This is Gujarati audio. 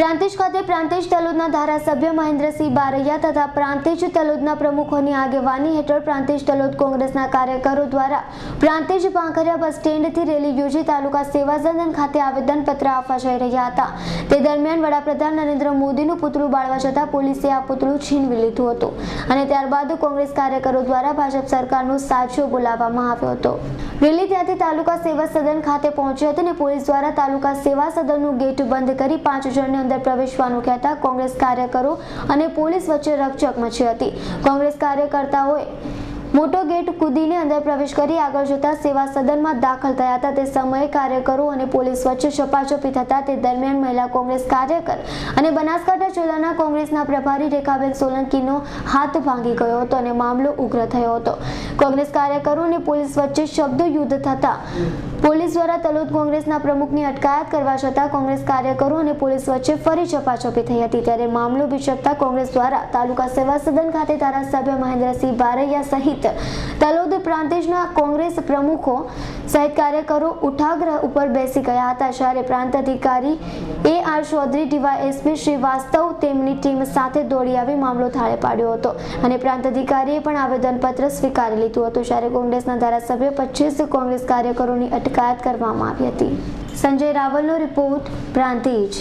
પ્રાંતિજ ખાતે પ્રાંતિજ તલોદના ધારાસભ્ય મહેન્દ્રસિંહ બારૈયા તથા પ્રાંતિજ તલોદના પ્રમુખોની આગેવાની હેઠળ પ્રાંતિજ તલોદ કોંગ્રેસના કાર્યકરો દ્વારા પ્રાંતિજ પાંખરિયા બસ સ્ટેન્ડથી રેલી યોજી તાલુકા સેવા સદન ખાતે આવેદનપત્ર આપવા જઈ રહ્યા હતા. તે દરમિયાન વડાપ્રધાન નરેન્દ્ર મોદીનું પુતળું બાળવા છતાં પોલીસે આ પુતળું છીનવી લીધું હતું અને ત્યારબાદ કોંગ્રેસ કાર્યકરો દ્વારા ભાજપ સરકારનો સાચો બોલાવવામાં આવ્યો હતો. રેલી ત્યાંથી તાલુકા સેવા સદન ખાતે પહોંચી હતી અને પોલીસ દ્વારા તાલુકા સેવા સદનનું ગેટ બંધ કરી પાંચ જણને અંદર પ્રવેશવાનું કહેતા કોંગ્રેસ કાર્યકરો અને પોલીસ વચ્ચે રકચક મચી હતી. કોંગ્રેસ કાર્યકર્તાઓએ મોટો ગેટ કૂદીને અંદર પ્રવેશ કરી આગળ જતા સેવા સદનમાં દાખલ થયા હતા. તે સમયે કાર્યકરો અને પોલીસ વચ્ચે છપાછપી થતા તે દરમિયાન મહિલા કોંગ્રેસ કાર્યકર અને બનાસકાંઠા જિલ્લાના કોંગ્રેસના પ્રભારી રેખાબેન સોલંકીનો હાથ ભાંગી ગયો હતો અને મામલો ઉગ્ર થયો હતો. કોંગ્રેસ કાર્યકરો અને પોલીસ વચ્ચે શબ્દ યુદ્ધ થતા પોલીસ દ્વારા તલોદ કોંગ્રેસના પ્રમુખની અટકાયત કરવા છતાં કોંગ્રેસ કાર્યકરો અને પોલીસ વચ્ચે ફરી ઝપાઝપી થઈ હતી. ત્યારે મામલો બિચકતા કોંગ્રેસ દ્વારા તાલુકા સેવા સદન ખાતે ધારાસભ્ય મહેન્દ્રસિંહ બારૈયા સહિત તલોદ પ્રાંતિજના કોંગ્રેસ પ્રમુખો સહિત કાર્યકરો ઉઠાગ્રહ ઉપર બેસી ગયા હતા. જ્યારે પ્રાંત અધિકારી A R Chaudhary, DYSP Shrivastava તેમની ટીમ સાથે દોડી આવી મામલો થાળે પાડ્યો હતો અને પ્રાંત અધિકારીએ પણ આવેદનપત્ર સ્વીકારી લીધું હતું. જ્યારે કોંગ્રેસના ધારાસભ્ય પચીસ કોંગ્રેસ કાર્યકરોની અટકાયત કરવામાં આવી હતી. સંજય રાવલનો રિપોર્ટ પ્રાંતિજ.